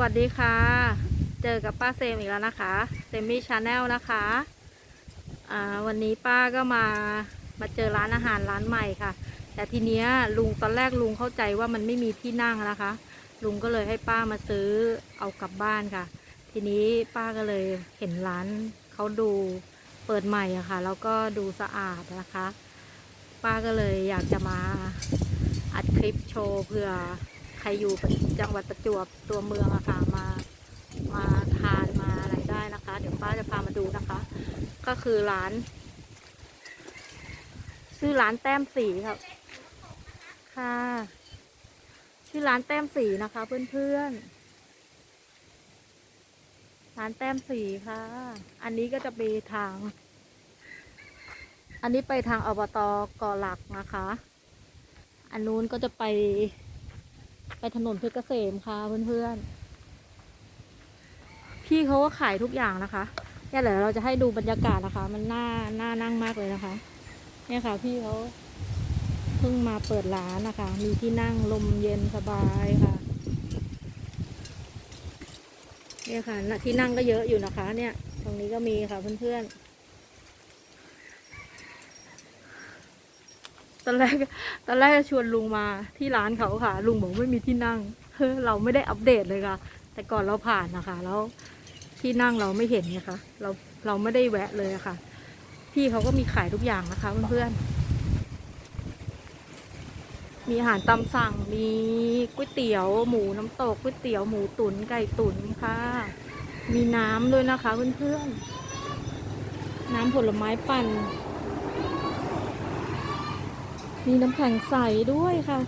วัสดีค่ะ เจอกับป้าเซมอีกแล้วนะคะ เซมมี่ชาแนลนะคะอ่าวันนี้ป้าก็มามาเจอร้านอาหารร้านใหม่ค่ะ แต่ทีเนี้ยลุงตอนแรกลุงเข้าใจว่ามันไม่มีที่นั่งนะคะ ลุงก็เลยให้ป้ามาซื้อเอากลับบ้านค่ะ ทีนี้ป้าก็เลยเห็นร้านเขาดูเปิดใหม่อะค่ะ แล้วก็ดูสะอาดนะคะ ป้าก็เลยอยากจะมาอัดคลิปโชว์เผื่อ ครอยู่จังหวัดประจวบตัวเมืองอะค่ะมามาทานมาอะไรได้นะคะ เดี๋ยวป้าจะพามาดูนะคะ ก็คือร้าน ชื่อร้านแต้มสีครับค่ะ ชื่อร้านแต้มสีนะคะ เพื่อนๆ ร้านแต้มสีค่ะ อันนี้ก็จะไปทาง อันนี้ไปทางอบตก่อหลักนะคะ อันนู้นก็จะไป ไปถนนเพชรเกษมค่ะเพื่อนๆ พี่เขาก็ขายทุกอย่างนะคะเนี่ยเดี๋ยวเราจะให้ดูบรรยากาศนะคะ มันน่าน่านั่งมากเลยนะคะ เนี่ยค่ะ พี่เขาเพิ่งมาเปิดร้านนะคะ มีที่นั่งลมเย็นสบายค่ะ เนี่ยค่ะน่ะที่นั่งก็เยอะอยู่นะคะ เนี่ย ตรงนี้ก็มีค่ะเพื่อนๆ ตอนแรกตอนแรกชวนลุงมาที่ร้านเขาค่ะ ลุงบอกไม่มีที่นั่งเราไม่ได้อัปเดตเลยค่ะ แต่ก่อนเราผ่านนะคะ แล้วที่นั่งเราไม่เห็นไงคะ เราเราไม่ได้แวะเลยะค่ะ พี่เขาก็มีขายทุกอย่างนะคะเพื่อนๆมีอาหารตามสั่งมีก๋วยเตี๋ยวหมูน้ำตกก๋วยเตี๋ยวหมูตุ๋นไก่ตุ๋นค่ะ มีน้ำด้วยนะคะเพื่อนๆน้ำผลไม้ปั่น มีน้ำแข็งใสด้วยค่ะ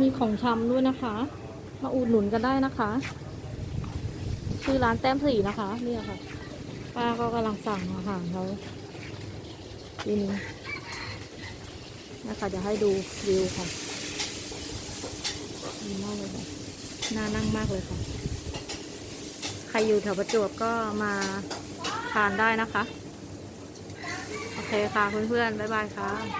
มีของชำด้วยนะคะ มาอุดหนุนกันได้นะคะ ชื่อร้านแต้มสีนะคะ เนี่ยค่ะ ป้าก็กำลังสั่งอาหารเขาทีนี้นะคะจะให้ดูวิวค่ะดีมากเลยค่ะ น่านั่งมากเลยค่ะ ใครอยู่แถวประจวบก็มาทานได้นะคะ เคค่ะเพื่อนๆ บ๊ายบายค่ะ